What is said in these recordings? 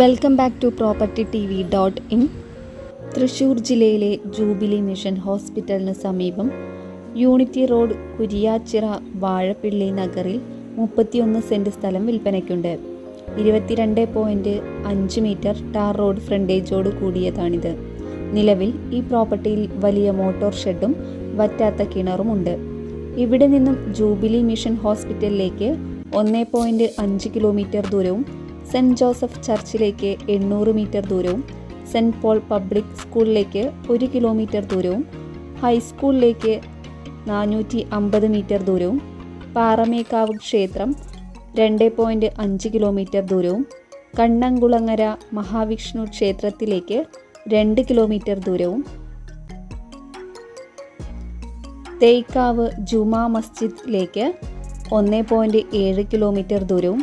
Welcome back to property T V dot in Thrissur ജില്ലയിലെ jubilee mission ഹോസ്പിറ്റലിന് സമീപം unity road കുരിയാച്ചിറ Vazhappilly നഗറിൽ മുപ്പത്തിയൊന്ന് saint സ്ഥലം വിൽപ്പനയ്ക്കുണ്ട്. ഇരുപത്തിരണ്ട് പോയിന്റ് അഞ്ച് മീറ്റർ ടാർ റോഡ് ഫ്രണ്ടേജോട് കൂടിയതാണിത്. നിലവിൽ ഈ പ്രോപ്പർട്ടിയിൽ വലിയ മോട്ടോർ ഷെഡും വറ്റാത്ത കിണറുമുണ്ട് ഇവിടെ നിന്നും ജൂബിലി മിഷൻ ഹോസ്പിറ്റലിലേക്ക് ഒന്ന് പോയിന്റ് അഞ്ച് കിലോമീറ്റർ ദൂരവും സെന്റ് ജോസഫ് ചർച്ചിലേക്ക് എണ്ണൂറ് മീറ്റർ ദൂരവും സെന്റ് പോൾ പബ്ലിക് സ്കൂളിലേക്ക് ഒരു കിലോമീറ്റർ ദൂരവും ഹൈസ്കൂളിലേക്ക് നാനൂറ്റി അമ്പത് മീറ്റർ ദൂരവും പാറമേക്കാവ് ക്ഷേത്രം രണ്ട് പോയിന്റ് അഞ്ച് കിലോമീറ്റർ ദൂരവും കണ്ണംകുളങ്ങര മഹാവിഷ്ണു ക്ഷേത്രത്തിലേക്ക് രണ്ട് കിലോമീറ്റർ ദൂരവും തേക്കാവ് ജുമാ മസ്ജിദിലേക്ക് ഒന്ന് പോയിന്റ് ഏഴ് കിലോമീറ്റർ ദൂരവും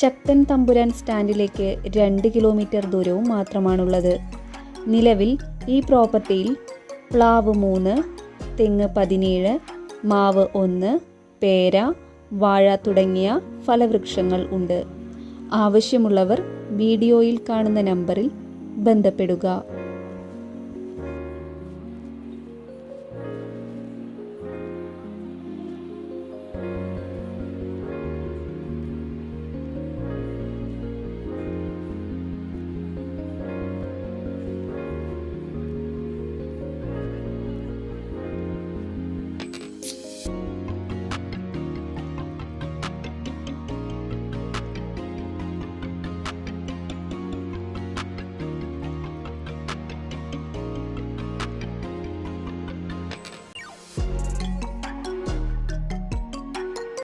ശക്തൻ തമ്പുരാൻ സ്റ്റാൻഡിലേക്ക് രണ്ട് കിലോമീറ്റർ ദൂരവും മാത്രമാണുള്ളത്. നിലവിൽ ഈ പ്രോപ്പർട്ടിയിൽ പ്ലാവ് മൂന്ന് തെങ്ങ് പതിനേഴ് മാവ് ഒന്ന് പേര വാഴ തുടങ്ങിയ ഫലവൃക്ഷങ്ങൾ ഉണ്ട്. ആവശ്യമുള്ളവർ വീഡിയോയിൽ കാണുന്ന നമ്പറിൽ ബന്ധപ്പെടുക.